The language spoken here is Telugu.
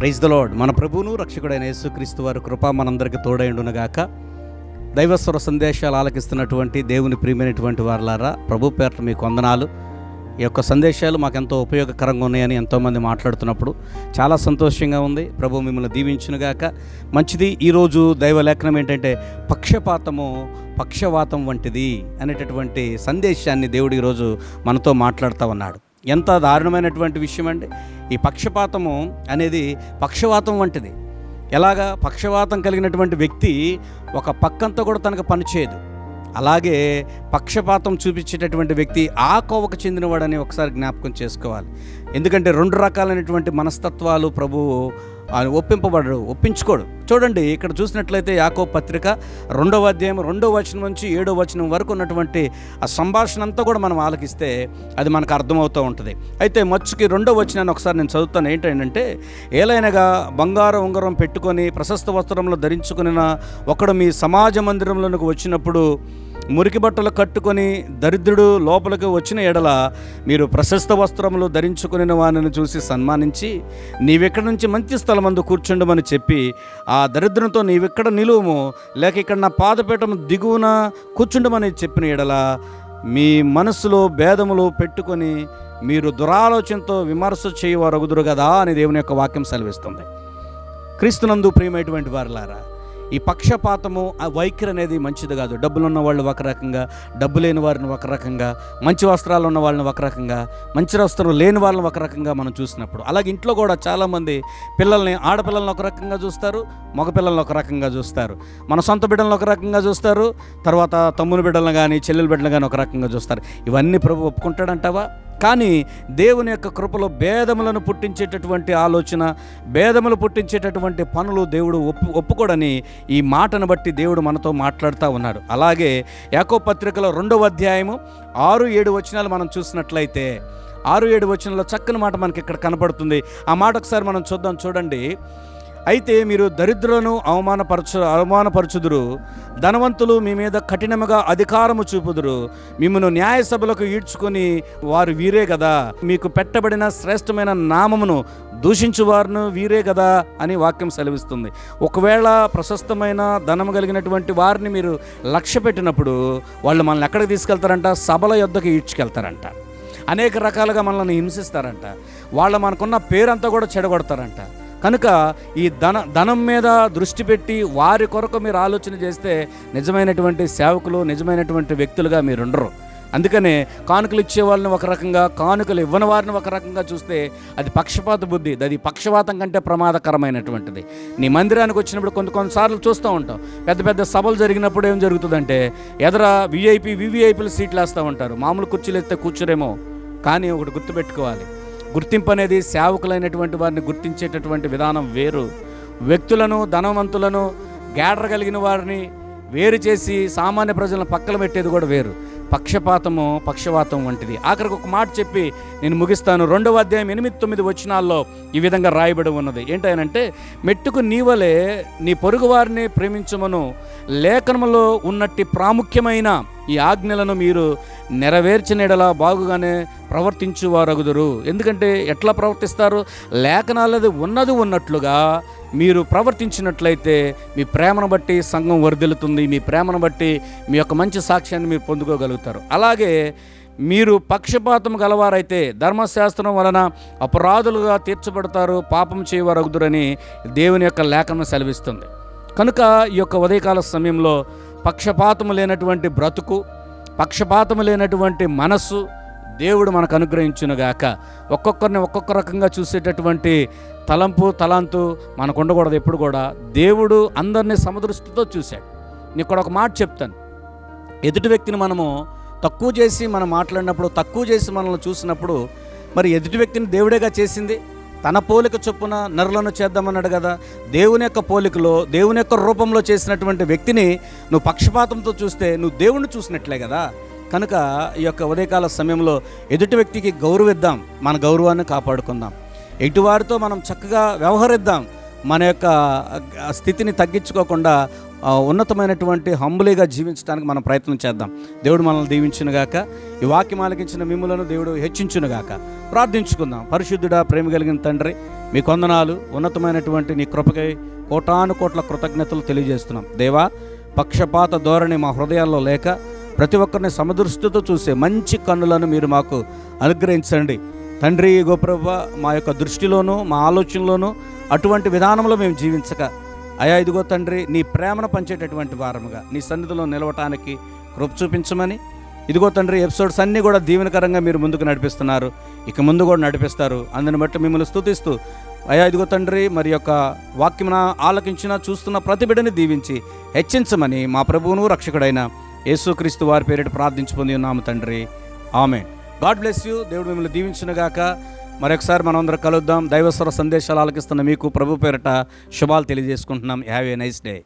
ప్రైజ్ ద లాడ్ మన ప్రభువును రక్షకుడైన యేసుక్రీస్తు వారి కృప మనందరికీ తోడైండునగాక దైవస్వర సందేశాలు ఆలకిస్తున్నటువంటి దేవుని ప్రియమైనటువంటి వారులారా ప్రభు పేరట మీకు వందనాలు. ఈ యొక్క సందేశాలు మాకు ఎంతో ఉపయోగకరంగా ఉన్నాయని ఎంతోమంది మాట్లాడుతున్నప్పుడు చాలా సంతోషంగా ఉంది. ప్రభు మిమ్మల్ని దీవించునుగాక. మంచిది ఈరోజు దైవలేఖనం ఏంటంటే పక్షపాతము పక్షవాతం వంటిది అనేటటువంటి సందేశాన్ని దేవుడు ఈరోజు మనతో మాట్లాడుతూ ఉన్నాడు. ఎంత దారుణమైనటువంటి విషయం అండి ఈ పక్షపాతము అనేది పక్షవాతం వంటిది. ఎలాగా? పక్షవాతం కలిగినటువంటి వ్యక్తి ఒక పక్కంతా కూడా తనకు పనిచేయదు అలాగే పక్షపాతం చూపించేటటువంటి వ్యక్తి ఆ కోవకు చెందినవాడని ఒకసారి జ్ఞాపకం చేసుకోవాలి. ఎందుకంటే రెండు రకాలైనటువంటి మనస్తత్వాలు ప్రభువు ఒప్పింపబడడు ఒప్పించుకోడు. చూడండి ఇక్కడ చూసినట్లయితే యాకో పత్రిక రెండవ అధ్యాయం రెండవ వచనం నుంచి ఏడో వచనం వరకు ఉన్నటువంటి ఆ సంభాషణ అంతా కూడా మనం ఆలకిస్తే అది మనకు అర్థమవుతూ ఉంటుంది. అయితే మచ్చుకి రెండో వచనాన్ని ఒకసారి నేను చదువుతాను. ఏంటంటే ఏలైనగా బంగారం ఉంగరం పెట్టుకొని ప్రశస్త వస్త్రంలో ధరించుకున్న ఒకడు మీ సమాజ మందిరంలోనికి వచ్చినప్పుడు మురికి బట్టలు కట్టుకొని దరిద్రుడు లోపలికి వచ్చిన ఎడల మీరు ప్రశస్త వస్త్రములు ధరించుకుని వారిని చూసి సన్మానించి నీవిక్కడి నుంచి మంచి స్థలమందు కూర్చుండమని చెప్పి ఆ దరిద్రంతో నీవెక్కడ నిలువము? లేక ఇక్కడ నా పాదపీఠం దిగువన కూర్చుండమని చెప్పిన ఎడల మీ మనసులో భేదములు పెట్టుకొని మీరు దురాలోచనతో విమర్శ చేయవారగుదురు కదా అని దేవుని యొక్క వాక్యం సెలవిస్తుంది. క్రీస్తునందు ప్రియమైనటువంటి వారులారా ఈ పక్షపాతము ఆ వైఖరి అనేది మంచిది కాదు. డబ్బులు ఉన్న వాళ్ళు ఒక రకంగా డబ్బు లేని వారిని ఒక రకంగా మంచి వస్త్రాలు ఉన్న వాళ్ళని ఒక రకంగా మంచి వస్త్రం లేని వాళ్ళని ఒక రకంగా మనం చూసినప్పుడు. అలాగే ఇంట్లో కూడా చాలామంది పిల్లల్ని ఆడపిల్లల్ని ఒక రకంగా చూస్తారు మగపిల్లల్ని ఒక రకంగా చూస్తారు. మన సొంత బిడ్డలను ఒక రకంగా చూస్తారు తర్వాత తమ్ముని బిడ్డలను కానీ చెల్లెల బిడ్డలను కానీ ఒక రకంగా చూస్తారు. ఇవన్నీ ప్రభు ఒప్పుకుంటాడంటావా? కానీ దేవుని యొక్క కృపలో భేదములను పుట్టించేటటువంటి ఆలోచన భేదములు పుట్టించేటటువంటి పనులు దేవుడు ఒప్పు ఒప్పుకోడని ఈ మాటను బట్టి దేవుడు మనతో మాట్లాడుతూ ఉన్నాడు. అలాగే యాకో పత్రికలో రెండవ అధ్యాయము ఆరు ఏడు వచనాలు మనం చూసినట్లయితే ఆరు ఏడు వచనంలో చక్కని మాట మనకి ఇక్కడ కనపడుతుంది. ఆ మాట ఒకసారి మనం చూద్దాం చూడండి. అయితే మీరు దరిద్రులను అవమానపరచు అవమానపరచుదురు. ధనవంతులు మీ మీద కఠినముగా అధికారము చూపుదురు. మిమ్మను న్యాయ సభలకు ఈడ్చుకొని వారు వీరే కదా మీకు పెట్టబడిన శ్రేష్టమైన నామమును దూషించువారును వీరే కదా అని వాక్యం సెలవిస్తుంది. ఒకవేళ ప్రశస్తమైన ధనం కలిగినటువంటి వారిని మీరు లక్ష్య పెట్టినప్పుడు వాళ్ళు మనల్ని ఎక్కడికి తీసుకెళ్తారంట? సభల యొద్దకు ఈడ్చుకెళ్తారంట. అనేక రకాలుగా మనల్ని హింసిస్తారంట. వాళ్ళు మనకున్న పేరంతా కూడా చెడగొడతారంట. కనుక ఈ ధన ధనం మీద దృష్టి పెట్టి వారి కొరకు మీరు ఆలోచన చేస్తే నిజమైనటువంటి సేవకులు నిజమైనటువంటి వ్యక్తులుగా మీరు ఉండరు అందుకనే కానుకలు ఇచ్చే వాళ్ళని ఒక రకంగా కానుకలు ఇవ్వని వారిని ఒక రకంగా చూస్తే అది పక్షపాత బుద్ధి అది పక్షపాతం కంటే ప్రమాదకరమైనటువంటిది. నీ మందిరానికి వచ్చినప్పుడు కొన్ని కొన్నిసార్లు చూస్తూ ఉంటాం. పెద్ద పెద్ద సభలు జరిగినప్పుడు ఏం జరుగుతుందంటే ఎదర విఐపి వివిఐపీలు సీట్లు వేస్తూ ఉంటారు. మామూలు కుర్చీలు ఎత్తే కూర్చురేమో కానీ ఒకటి గుర్తుపెట్టుకోవాలి. గుర్తింపు అనేది సేవకులైనటువంటి వారిని గుర్తించేటటువంటి విధానం వేరు. వ్యక్తులను ధనవంతులను గ్యాడర్ కలిగిన వారిని వేరు చేసి సామాన్య ప్రజలను పక్కన పెట్టేది కూడా వేరు. పక్షపాతము పక్షవాతం వంటిది. ఆఖరికి ఒక మాట చెప్పి నేను ముగిస్తాను. రెండవ అధ్యాయం ఎనిమిది తొమ్మిది వచనాల్లో ఈ విధంగా రాయబడి ఉన్నది. ఏంటంటే మెట్టుకు నీవలే నీ పొరుగు వారిని ప్రేమించమను. లేఖనములో ఉన్నట్టి ప్రాముఖ్యమైన ఈ ఆజ్ఞలను మీరు నెరవేర్చినడలా బాగుగానే ప్రవర్తించువారగుదురు. ఎందుకంటే ఎట్లా ప్రవర్తిస్తారు? లేఖనాలది ఉన్నది ఉన్నట్లుగా మీరు ప్రవర్తించినట్లయితే మీ ప్రేమను బట్టి సంఘం వర్ధిల్లుతుంది మీ ప్రేమను బట్టి మీ యొక్క మంచి సాక్ష్యాన్ని మీరు పొందుకోగలుగుతారు. అలాగే మీరు పక్షపాతం గలవారైతే ధర్మశాస్త్రం వలన అపరాధులుగా తీర్చబడతారు పాపం చేయవారగుదురని దేవుని యొక్క లేఖనం సెలవిస్తుంది. కనుక ఈ యొక్క ఉదయకాల సమయంలో పక్షపాతము లేనటువంటి బ్రతుకు పక్షపాతము లేనటువంటి మనస్సు దేవుడు మనకు అనుగ్రహించునుగాక. ఒక్కొక్కరిని ఒక్కొక్క రకంగా చూసేటటువంటి తలంపు తలాంతు మనకు ఉండకూడదు ఎప్పుడు కూడా. దేవుడు అందరినీ సమదృష్టితో చూశాడు. నేను ఇక్కడ ఒక మాట చెప్తాను. ఎదుటి వ్యక్తిని మనము తక్కువ చేసి మనం మాట్లాడినప్పుడు తక్కువ చేసి మనల్ని చూసినప్పుడు మరి ఎదుటి వ్యక్తిని దేవుడేగా చేసింది? తన పోలిక చొప్పున నరులను చేద్దామన్నాడు కదా. దేవుని యొక్క పోలికలో దేవుని యొక్క రూపంలో చేసినటువంటి వ్యక్తిని నువ్వు పక్షపాతంతో చూస్తే నువ్వు దేవుణ్ణి చూసినట్లే కదా. కనుక ఈ యొక్క ఉదయకాల సమయంలో ఎదుటి వ్యక్తికి గౌరవిద్దాం మన గౌరవాన్ని కాపాడుకుందాం. ఎటువారితో మనం చక్కగా వ్యవహరిద్దాం మన యొక్క స్థితిని తగ్గించుకోకుండా ఉన్నతమైనటువంటి హంబులీగా జీవించడానికి మనం ప్రయత్నం చేద్దాం. దేవుడు మనల్ని దీవించునుగాక ఈ వాక్యం ఆలకించిన మిమ్ములను దేవుడు హెచ్చించునుగాక ప్రార్థించుకుందాం. పరిశుద్ధుడా ప్రేమ కలిగిన తండ్రి మీ కొందనాలు ఉన్నతమైనటువంటి నీ కృపకై కోటాను కోట్ల కృతజ్ఞతలు తెలియజేస్తున్నాం. దేవా పక్షపాత ధోరణి మా హృదయాల్లో లేక ప్రతి ఒక్కరిని సమదృష్టితో చూసే మంచి కన్నులను మీరు మాకు అనుగ్రహించండి. తండ్రి గోప్రభ మా యొక్క దృష్టిలోనూ మా ఆలోచనలోనూ అటువంటి విధానంలో మేము జీవించక అయా ఇదిగో తండ్రి నీ ప్రేమను పంచేటటువంటి వారముగా నీ సన్నిధిలో నిలవటానికి కృప చూపించమని ఇదిగో తండ్రి ఎపిసోడ్స్ అన్నీ కూడా దీవెనకరంగా మీరు ముందుకు నడిపిస్తున్నారు. ఇక ముందు కూడా నడిపిస్తారు. అందుని బట్టి మిమ్మల్ని స్తుతిస్తూ అయా ఇదిగో తండ్రి మరి యొక్క వాక్యమున ఆలకించిన చూస్తున్న ప్రతిబిడని దీవించి హెచ్చించమని మా ప్రభువును రక్షకుడైన యేసుక్రీస్తు వారి పేరిట ప్రార్థించి పొంది ఉన్నాము తండ్రి. ఆమె గాడ్ బ్లెస్ యూ. దేవుడు మిమ్మల్ని దీవించునుగాక. మరొకసారి మనం అందరం కలుద్దాం. దైవస్వర సందేశాలు ఆలకిస్తున్న మీకు ప్రభు పేరిట శుభాలు తెలియజేసుకుంటున్నాం. Have a nice day.